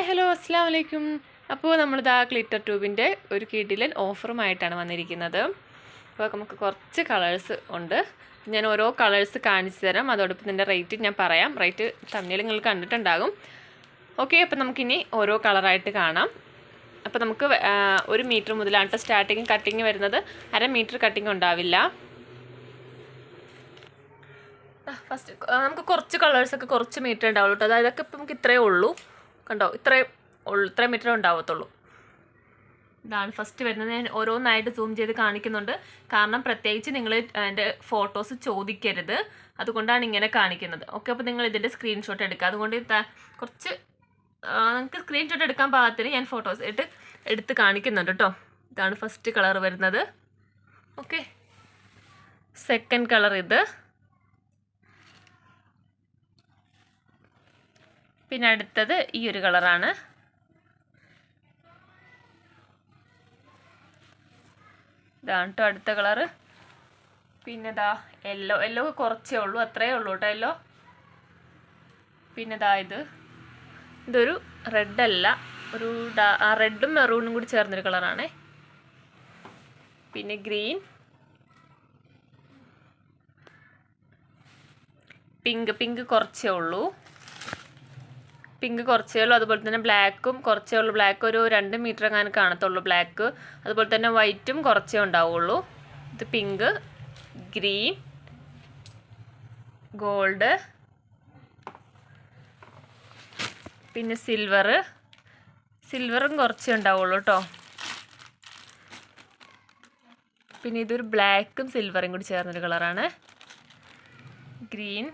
Hi hello അസ്സാം വലൈക്കും അപ്പോൾ നമ്മളിതാ ഗ്ലിറ്റർ ട്യൂബിന്റെ ഒരു കിഡിലൻ ഓഫറുമായിട്ടാണ് വന്നിരിക്കുന്നത്. അപ്പോൾ നമുക്ക് കുറച്ച് കളേഴ്സ് ഉണ്ട്. ഞാൻ ഓരോ കളേഴ്സ് കാണിച്ചു തരാം. അതോടൊപ്പം ഇതിന്റെ റേറ്റ് ഞാൻ പറയാം. റേറ്റ് തമ്മിൽ നിങ്ങൾ കണ്ടിട്ടുണ്ടാകും. ഓക്കെ അപ്പോൾ നമുക്കിനി ഓരോ കളറായിട്ട് കാണാം. അപ്പോൾ നമുക്ക് ഒരു മീറ്റർ മുതലാണ് സ്റ്റാർട്ടിങ് കട്ടിങ് വരുന്നത്. അര മീറ്റർ കട്ടിങ് ഉണ്ടാവില്ല. ഫസ്റ്റ് നമുക്ക് കുറച്ച് കളേഴ്സൊക്കെ കുറച്ച് മീറ്റർ ഉണ്ടാവുള്ളൂ കേട്ടോ അതായത് ഇപ്പം നമുക്ക് ഇത്രയേ ഉള്ളൂ. കണ്ടോ? ഇത്രയും ഉള്ളു ഇത്രയും മീറ്റർ ഉണ്ടാവത്തുള്ളൂ. ഇതാണ് ഫസ്റ്റ് വരുന്നത്. ഞാൻ ഓരോന്നായിട്ട് സൂം ചെയ്ത് കാണിക്കുന്നുണ്ട്. കാരണം പ്രത്യേകിച്ച് നിങ്ങൾ എന്റെ ഫോട്ടോസ് ചോദിക്കരുത്. അതുകൊണ്ടാണ് ഇങ്ങനെ കാണിക്കുന്നത്. ഓക്കെ അപ്പോൾ നിങ്ങൾ ഇതിന്റെ സ്ക്രീൻഷോട്ട് എടുക്കുക. അതുകൊണ്ട് കുറച്ച് നിങ്ങൾക്ക് സ്ക്രീൻഷോട്ട് എടുക്കാൻ പാകത്തിന് ഞാൻ ഫോട്ടോസ് ഇട്ട് എടുത്ത് കാണിക്കുന്നുണ്ട് കേട്ടോ ഇതാണ് ഫസ്റ്റ് കളർ വരുന്നത്. ഓക്കെ സെക്കൻഡ് കളർ ഇത്. പിന്നെ അടുത്തത് ഈ ഒരു കളറാണ്. ഇതാണ് കേട്ടോ അടുത്ത കളറ്. പിന്നെ ദാ യെല്ലോ യെല്ലോ കുറച്ചേ ഉള്ളൂ അത്രയേ ഉള്ളൂ കേട്ടോ യെല്ലോ. പിന്നെ ദാ ഇത്. ഇതൊരു റെഡ് അല്ല ഒരു റെഡും മെറൂണും കൂടി ചേർന്നൊരു കളറാണേ. പിന്നെ ഗ്രീൻ. പിങ്ക് പിങ്ക് കുറച്ചേ ഉള്ളൂ. പിങ്ക് കുറച്ചേ ഉള്ളൂ. അതുപോലെ തന്നെ ബ്ലാക്കും കുറച്ചേ ഉള്ളൂ. ബ്ലാക്ക് ഒരു രണ്ട് മീറ്റർ എങ്ങാനും കാണത്തുള്ളൂ ബ്ലാക്ക്. അതുപോലെ തന്നെ വൈറ്റും കുറച്ചേ ഉണ്ടാവുള്ളൂ. ഇത് പിങ്ക് ഗ്രീൻ ഗോൾഡ് പിന്നെ സിൽവർ. സിൽവറും കുറച്ചേ ഉണ്ടാവുള്ളൂ കേട്ടോ. പിന്നെ ഇതൊരു ബ്ലാക്കും സിൽവറും കൂടി ചേർന്നൊരു കളറാണ്. ഗ്രീൻ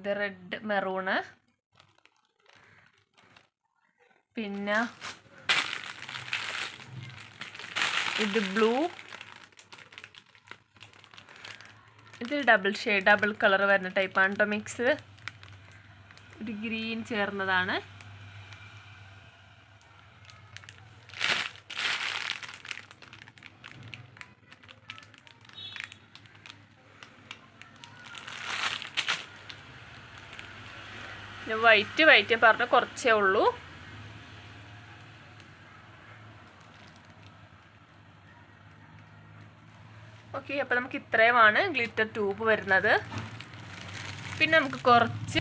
ഇത് റെഡ് മെറൂണ്. പിന്നെ ഇത് ബ്ലൂ. ഇത് ഡബിൾ ഷെയ്ഡ് ഡബിൾ കളർ വരുന്ന ടൈപ്പാണ് കേട്ടോ മിക്സ്. ഒരു ഗ്രീൻ ചേർന്നതാണ്. വൈറ്റ് വൈറ്റ് പറഞ്ഞ് കുറച്ചേ ഉള്ളൂ. ഓക്കെ അപ്പോൾ നമുക്ക് ഇത്രയുമാണ് ഗ്ലിറ്റർ ട്യൂബ് വരുന്നത്. പിന്നെ നമുക്ക് കുറച്ച്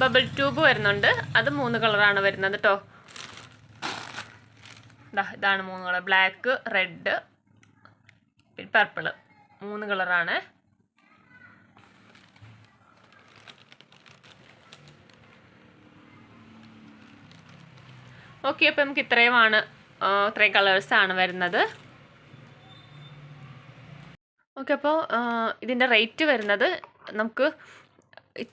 ബബിൾ ട്യൂബ് വരുന്നുണ്ട്. അത് മൂന്ന് കളറാണ് വരുന്നത് കേട്ടോ ഇതാണ് മൂന്ന് കളർ. ബ്ലാക്ക് റെഡ് പിന്നെ പർപ്പിൾ. മൂന്ന് കളറാണ്. ഓക്കെ അപ്പോൾ നമുക്ക് ഇത്രയുമാണ് ഇത്രയും കളേഴ്സാണ് വരുന്നത്. ഓക്കെ അപ്പോൾ ഇതിന്റെ റേറ്റ് വരുന്നത് നമുക്ക്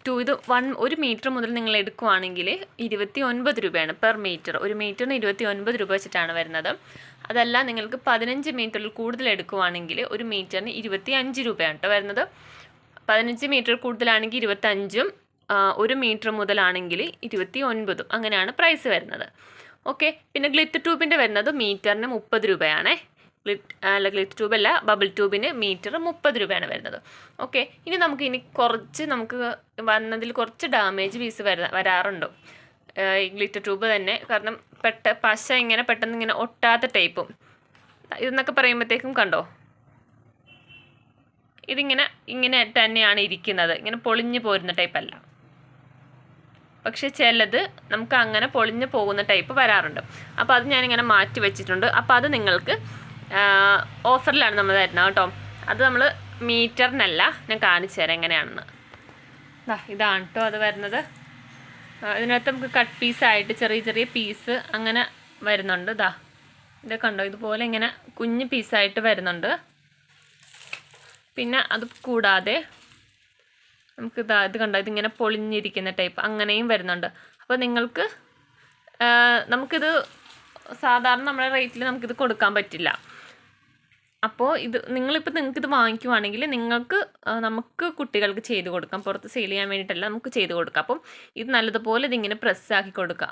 ടു ഇത് വൺ ഒരു മീറ്റർ മുതൽ നിങ്ങൾ എടുക്കുവാണെങ്കിൽ ഇരുപത്തി ഒൻപത് രൂപയാണ് പെർ മീറ്റർ ഒരു മീറ്ററിന് ഇരുപത്തി ഒൻപത് രൂപ വെച്ചിട്ടാണ് വരുന്നത്. അതല്ല നിങ്ങൾക്ക് പതിനഞ്ച് മീറ്ററിൽ കൂടുതൽ എടുക്കുവാണെങ്കിൽ ഒരു മീറ്ററിന് ഇരുപത്തി അഞ്ച് രൂപയാണ് കേട്ടോ വരുന്നത്. പതിനഞ്ച് മീറ്റർ കൂടുതലാണെങ്കിൽ ഇരുപത്തഞ്ചും ഒരു മീറ്റർ മുതലാണെങ്കിൽ ഇരുപത്തി ഒൻപതും അങ്ങനെയാണ് പ്രൈസ് വരുന്നത്. ഓക്കെ. പിന്നെ ഗ്ലിറ്റർ ട്യൂബിന്റെ വരുന്നത് മീറ്ററിന് മുപ്പത് രൂപയാണേ. ഗ്ലിറ്റ് അല്ല ഗ്ലിറ്റ് ട്യൂബ് അല്ല ബബിൾ ട്യൂബിന് മീറ്റർ മുപ്പത് രൂപയാണ് വരുന്നത്. ഓക്കെ. ഇനി നമുക്ക് ഇനി കുറച്ച് നമുക്ക് വന്നതിൽ കുറച്ച് ഡാമേജ് പീസ് വര വരാറുണ്ട്. ഈ ഗ്ലിറ്റർ ട്യൂബ് തന്നെ. കാരണം പെട്ട പശ ഇങ്ങനെ പെട്ടെന്ന് ഇങ്ങനെ ഒട്ടാത്ത ടൈപ്പും. ഇതെന്നൊക്കെ പറയുമ്പോഴത്തേക്കും കണ്ടോ? ഇതിങ്ങനെ ഇങ്ങനെ തന്നെയാണ് ഇരിക്കുന്നത്. ഇങ്ങനെ പൊളിഞ്ഞു പോരുന്ന ടൈപ്പല്ല. പക്ഷെ ചിലത് നമുക്ക് അങ്ങനെ പൊളിഞ്ഞു പോകുന്ന ടൈപ്പ് വരാറുണ്ട്. അപ്പോൾ അത് ഞാനിങ്ങനെ മാറ്റി വെച്ചിട്ടുണ്ട്. അപ്പോൾ അത് നിങ്ങൾക്ക് ഓഫറിലാണ് നമ്മൾ തരുന്നത് കേട്ടോ. അത് നമ്മൾ മീറ്ററിനല്ല ഞാൻ കാണിച്ചു തരാം എങ്ങനെയാണെന്ന്. ഇതാണ് കേട്ടോ അത് വരുന്നത്. ഇതിനകത്ത് നമുക്ക് കട്ട് പീസായിട്ട് ചെറിയ ചെറിയ പീസ് അങ്ങനെ വരുന്നുണ്ട്. ഇതാ ഇതൊക്കെ കണ്ടോ? ഇതുപോലെ ഇങ്ങനെ കുഞ്ഞ് പീസായിട്ട് വരുന്നുണ്ട്. പിന്നെ അത് കൂടാതെ നമുക്ക് ഇതാ ഇത് കണ്ടോ? ഇതിങ്ങനെ പൊളിഞ്ഞിരിക്കുന്ന ടൈപ്പ് അങ്ങനെയും വരുന്നുണ്ട്. അപ്പോൾ നിങ്ങൾക്ക് നമുക്കിത് സാധാരണ നമ്മുടെ റേറ്റിൽ നമുക്കിത് കൊടുക്കാൻ പറ്റില്ല. അപ്പോൾ ഇത് നിങ്ങളിപ്പോൾ നിങ്ങൾക്കിത് വാങ്ങിക്കുവാണെങ്കിൽ നിങ്ങൾക്ക് നമുക്ക് കുട്ടികൾക്ക് ചെയ്ത് കൊടുക്കാം. പുറത്ത് സെയിൽ ചെയ്യാൻ വേണ്ടിയിട്ടല്ല നമുക്ക് ചെയ്ത് കൊടുക്കാം. അപ്പം ഇത് നല്ലതുപോലെ ഇതിങ്ങനെ പ്രസ്സാക്കി കൊടുക്കുക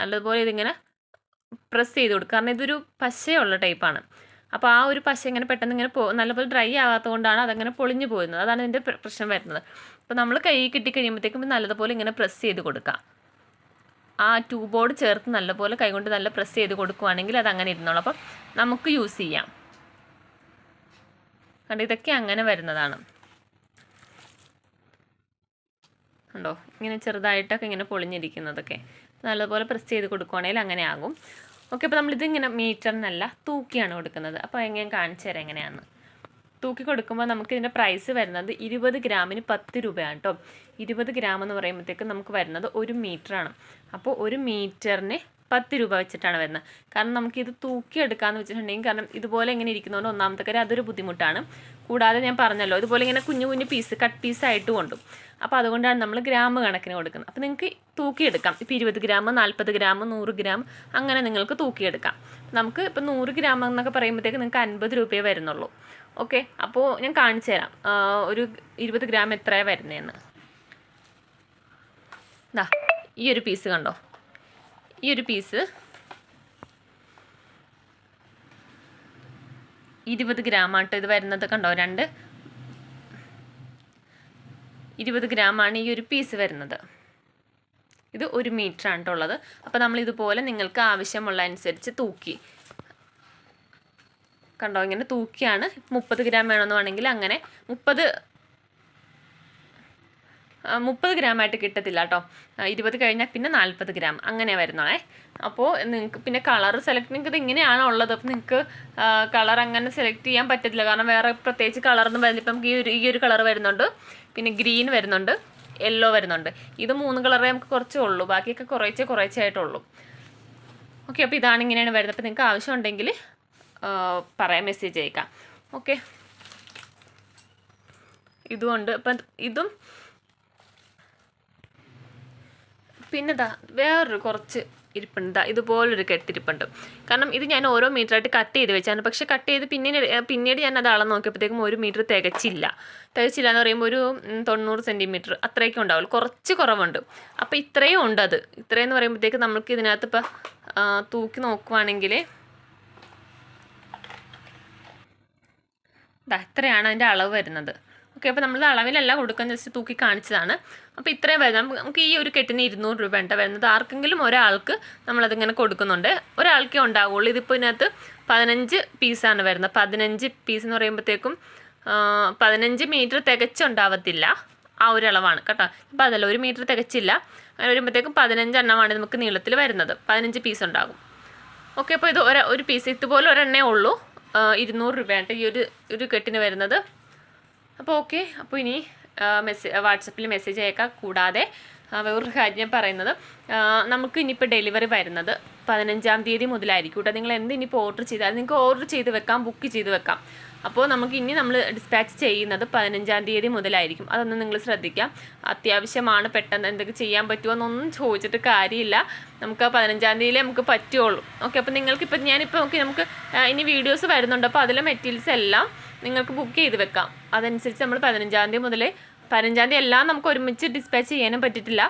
നല്ലതുപോലെ ഇതിങ്ങനെ പ്രസ് ചെയ്ത് കൊടുക്കുക കാരണം ഇതൊരു പശയുള്ള ടൈപ്പാണ് അപ്പോൾ ആ ഒരു പശ ഇങ്ങനെ പെട്ടെന്ന് ഇങ്ങനെ പോ നല്ലപോലെ ഡ്രൈ ആകാത്തത് കൊണ്ടാണ് അതങ്ങനെ പൊളിഞ്ഞു പോകുന്നത് അതാണ് ഇതിന്റെ പ്രശ്നം വരുന്നത്. അപ്പോൾ നമ്മൾ കൈ കിട്ടി കഴിയുമ്പോഴത്തേക്കും നല്ലതുപോലെ ഇങ്ങനെ പ്രസ് ചെയ്ത് കൊടുക്കുക ആ ട്യൂബോട് ചേർത്ത് നല്ലപോലെ കൈകൊണ്ട് നല്ല പ്രസ് ചെയ്ത് കൊടുക്കുവാണെങ്കിൽ അത് അങ്ങനെ ഇരുന്നോളൂ. അപ്പം നമുക്ക് യൂസ് ചെയ്യാം. കണ്ടോ ഇതൊക്കെ അങ്ങനെ വരുന്നതാണ്. ഉണ്ടോ ഇങ്ങനെ ചെറുതായിട്ടൊക്കെ ഇങ്ങനെ പൊളിഞ്ഞിരിക്കുന്നതൊക്കെ. നല്ലതുപോലെ പ്രസ് ചെയ്ത് കൊടുക്കുവാണെങ്കിൽ അങ്ങനെ ആകും. ഓക്കെ അപ്പോൾ നമ്മളിതിങ്ങനെ മീറ്ററിനല്ല തൂക്കിയാണ് കൊടുക്കുന്നത്. അപ്പോൾ എങ്ങനെയും കാണിച്ചു തരാം എങ്ങനെയാണ് തൂക്കി കൊടുക്കുമ്പോൾ നമുക്ക് ഇതിന്റെ പ്രൈസ് വരുന്നത് ഇരുപത് ഗ്രാമിന് പത്ത് രൂപയാണ് കേട്ടോ ഇരുപത് ഗ്രാം എന്ന് പറയുമ്പോഴത്തേക്ക് നമുക്ക് വരുന്നത് ഒരു മീറ്ററാണ്. അപ്പോൾ ഒരു മീറ്ററിന് പത്ത് രൂപ വെച്ചിട്ടാണ് വരുന്നത്. കാരണം നമുക്കിത് തൂക്കിയെടുക്കാമെന്ന് വെച്ചിട്ടുണ്ടെങ്കിൽ കാരണം ഇതുപോലെ ഇങ്ങനെ ഇരിക്കുന്നതുകൊണ്ട് ഒന്നാമത്തെ കാര്യം അതൊരു ബുദ്ധിമുട്ടാണ്. കൂടാതെ ഞാൻ പറഞ്ഞല്ലോ ഇതുപോലെ ഇങ്ങനെ കുഞ്ഞു കുഞ്ഞു പീസ് കട്ട് പീസായിട്ട് കൊണ്ടും. അപ്പോൾ അതുകൊണ്ടാണ് നമ്മൾ ഗ്രാം കണക്കിന് കൊടുക്കുന്നത്. അപ്പോൾ നിങ്ങൾക്ക് തൂക്കിയെടുക്കാം. ഇപ്പോൾ ഇരുപത് ഗ്രാം നാൽപ്പത് ഗ്രാം നൂറ് ഗ്രാം അങ്ങനെ നിങ്ങൾക്ക് തൂക്കിയെടുക്കാം. നമുക്ക് ഇപ്പോൾ നൂറ് ഗ്രാം എന്നൊക്കെ പറയുമ്പോഴത്തേക്ക് നിങ്ങൾക്ക് അൻപത് രൂപയെ വരുന്നുള്ളൂ. ഓക്കെ? അപ്പോൾ ഞാൻ കാണിച്ചു തരാം. ഒരു ഇരുപത് ഗ്രാം എത്രയാണ് വരുന്നതെന്ന് ദാ ഈ ഒരു പീസ് കണ്ടോ? ഈ ഒരു പീസ് ഇരുപത് ഗ്രാമാട്ടോ ഇത് വരുന്നത് കണ്ടോ? രണ്ട്. ഇരുപത് ഗ്രാമാണ് ഈ ഒരു പീസ് വരുന്നത്. ഇത് ഒരു മീറ്റർ ആണ് ഉള്ളത് അപ്പോൾ നമ്മൾ ഇതുപോലെ നിങ്ങൾക്ക് ആവശ്യമുള്ള അനുസരിച്ച് തൂക്കി. കണ്ടോ ഇങ്ങനെ തൂക്കിയാണ്. മുപ്പത് ഗ്രാം വേണമെന്ന് വേണമെങ്കിൽ അങ്ങനെ മുപ്പത് മുപ്പത് ഗ്രാം ആയിട്ട് കിട്ടത്തില്ല കേട്ടോ. ഇരുപത് കഴിഞ്ഞാൽ പിന്നെ നാൽപ്പത് ഗ്രാം. അങ്ങനെ വരുന്നേ അപ്പോൾ നിങ്ങൾക്ക് പിന്നെ കളർ സെലക്ട് നിങ്ങൾക്ക് ഇത് ഇങ്ങനെയാണ് ഉള്ളത്? അപ്പോൾ നിങ്ങൾക്ക് കളർ അങ്ങനെ സെലക്ട് ചെയ്യാൻ പറ്റത്തില്ല. കാരണം വേറെ പ്രത്യേകിച്ച് കളറൊന്നും വരുന്നില്ല. ഇപ്പം ഈ ഒരു ഈ ഒരു കളർ വരുന്നുണ്ട്. പിന്നെ ഗ്രീൻ വരുന്നുണ്ട്. യെല്ലോ വരുന്നുണ്ട്. ഇത് മൂന്ന് കളറേ നമുക്ക് കുറച്ചേ ഉള്ളൂ. ബാക്കിയൊക്കെ കുറേച്ചേ കുറേച്ചേ ആയിട്ടുള്ളൂ. ഓക്കെ അപ്പോൾ ഇതാണ് ഇങ്ങനെയാണ് വരുന്നത്. അപ്പോൾ നിങ്ങൾക്ക് ആവശ്യമുണ്ടെങ്കിൽ പറയാം മെസ്സേജ് അയക്കാം. ഓക്കെ ഇതുകൊണ്ട് അപ്പം ഇതും പിന്നെ ദാ വേറൊരു കുറച്ച് ഇരിപ്പുണ്ട്. ഇതുപോലൊരു കെട്ടിരിപ്പുണ്ട്. കാരണം ഇത് ഞാൻ ഓരോ മീറ്ററായിട്ട് കട്ട് ചെയ്ത് വെച്ചാണ്. പക്ഷേ കട്ട് ചെയ്ത് പിന്നീട് പിന്നീട് ഞാൻ അത് അളന്ന് നോക്കിയപ്പോഴത്തേക്കും ഒരു മീറ്റർ തികച്ചില്ല. തികച്ചില്ല എന്ന് പറയുമ്പോൾ ഒരു തൊണ്ണൂറ് സെന്റിമീറ്റർ അത്രയൊക്കെ ഉണ്ടാവുള്ളൂ. കുറച്ച് കുറവുണ്ട്. അപ്പോൾ ഇത്രയും ഉണ്ട് അത്. ഇത്രയും എന്ന് പറയുമ്പോഴത്തേക്ക് നമുക്ക് ഇതിനകത്ത് ഇപ്പോൾ തൂക്കി നോക്കുവാണെങ്കിൽ ഇതാ ഇത്രയാണ് അതിന്റെ അളവ് വരുന്നത്. ഓക്കെ അപ്പോൾ നമ്മൾ അളവിലല്ല കൊടുക്കാൻ ജസ്റ്റ് തൂക്കി കാണിച്ചതാണ്. അപ്പോൾ ഇത്രയും വരുന്നത് നമുക്ക് ഈ ഒരു കെട്ടിന് ഇരുന്നൂറ് രൂപ വരുന്നത്. ആർക്കെങ്കിലും ഒരാൾക്ക് നമ്മളതിങ്ങനെ കൊടുക്കുന്നുണ്ട്. ഒരാൾക്കേ ഉണ്ടാവുള്ളൂ. ഇതിപ്പോൾ ഇതിനകത്ത് പതിനഞ്ച് പീസാണ് വരുന്നത്. പതിനഞ്ച് പീസ് എന്ന് പറയുമ്പോഴത്തേക്കും പതിനഞ്ച് മീറ്റർ തികച്ചുണ്ടാവത്തില്ല. ആ ഒരു അളവാണ് കേട്ടോ. അപ്പോൾ അതല്ല ഒരു മീറ്റർ തികച്ചില്ല. അങ്ങനെ വരുമ്പോഴത്തേക്കും പതിനഞ്ച് എണ്ണമാണ് നമുക്ക് നീളത്തിൽ വരുന്നത്. പതിനഞ്ച് പീസ് ഉണ്ടാകും. ഓക്കെ അപ്പോൾ ഇത് ഒരു ഒരു പീസ് ഇതുപോലെ ഒരെണ്ണേ ഉള്ളൂ. ഇരുന്നൂറ് രൂപയാണ് ഈ ഒരു ഒരു കെട്ടിന് വരുന്നത്. അപ്പോൾ ഓക്കെ അപ്പോൾ ഇനി മെസ്സേജ് വാട്സപ്പിൽ മെസ്സേജ് അയക്കാം. കൂടാതെ വേറൊരു കാര്യം പറയുന്നത് നമുക്ക് ഇനിയിപ്പോൾ ഡെലിവറി വരുന്നത് പതിനഞ്ചാം തീയതി മുതലായിരിക്കും കേട്ടോ നിങ്ങൾ എന്ത് ഇനിയിപ്പോൾ ഓർഡർ ചെയ്താലും നിങ്ങൾക്ക് ഓർഡർ ചെയ്ത് വെക്കാം ബുക്ക് ചെയ്ത് വെക്കാം. അപ്പോൾ നമുക്ക് ഇനി നമ്മൾ ഡിസ്പാച്ച് ചെയ്യുന്നത് പതിനഞ്ചാം തീയതി മുതലായിരിക്കും. അതൊന്ന് നിങ്ങൾ ശ്രദ്ധിക്കാം. അത്യാവശ്യമാണ് പെട്ടെന്ന് എന്തൊക്കെ ചെയ്യാൻ പറ്റുമോ എന്നൊന്നും ചോദിച്ചിട്ട് കാര്യമില്ല. നമുക്ക് പതിനഞ്ചാം തീയതിയിലേ നമുക്ക് പറ്റുള്ളൂ. ഓക്കെ അപ്പോൾ നിങ്ങൾക്കിപ്പോൾ ഞാനിപ്പോൾ ഓക്കെ നമുക്ക് ഇനി വീഡിയോസ് വരുന്നുണ്ട്. അപ്പോൾ അതിലെ മെറ്റീരിയൽസ് എല്ലാം നിങ്ങൾക്ക് ബുക്ക് ചെയ്ത് വെക്കാം. അതനുസരിച്ച് നമ്മൾ പതിനഞ്ചാം തീയതി മുതൽ പതിനഞ്ചാം തീയതി എല്ലാം നമുക്ക് ഒരുമിച്ച് ഡിസ്പാച്ച് ചെയ്യാനും പറ്റിയിട്ടില്ല.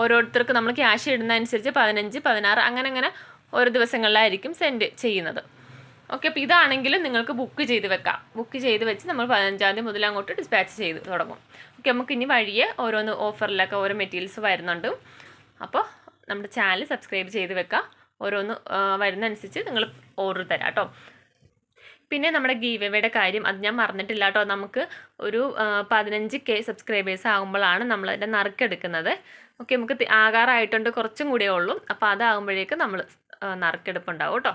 ഓരോരുത്തർക്ക് നമ്മൾ ക്യാഷ് ഇടുന്ന അനുസരിച്ച് പതിനഞ്ച് പതിനാറ് അങ്ങനെ അങ്ങനെ ഓരോ ദിവസങ്ങളിലായിരിക്കും സെൻഡ് ചെയ്യുന്നത്. ഓക്കെ അപ്പോൾ ഇതാണെങ്കിലും നിങ്ങൾക്ക് ബുക്ക് ചെയ്ത് വെക്കാം. ബുക്ക് ചെയ്ത് വെച്ച് നമ്മൾ പതിനഞ്ചാം തീയതി മുതൽ അങ്ങോട്ട് ഡിസ്പാച്ച് ചെയ്ത് തുടങ്ങും. ഓക്കെ നമുക്ക് ഇനി വഴിയെ ഓരോന്ന് ഓഫറിലൊക്കെ ഓരോ മെറ്റീരിയൽസ് വരുന്നുണ്ട്. അപ്പോൾ നമ്മുടെ ചാനൽ സബ്സ്ക്രൈബ് ചെയ്ത് വെക്കുക ഓരോന്ന് വരുന്നതനുസരിച്ച് നിങ്ങൾ ഓർഡർ തരാം കേട്ടോ പിന്നെ നമ്മുടെ ഗീവേവയുടെ കാര്യം അത് ഞാൻ മറന്നിട്ടില്ല കേട്ടോ നമുക്ക് ഒരു പതിനഞ്ച് കെ സബ്സ്ക്രൈബേഴ്സ് ആകുമ്പോഴാണ് നമ്മൾ അതിന്റെ നറുക്കെടുക്കുന്നത് ഓക്കെ നമുക്ക് ആകാറായിട്ടുണ്ട് കുറച്ചും കൂടിയേ ഉള്ളൂ. അപ്പോൾ അതാകുമ്പോഴേക്ക് നമ്മൾ നറുക്കെടുപ്പുണ്ടാവും കേട്ടോ.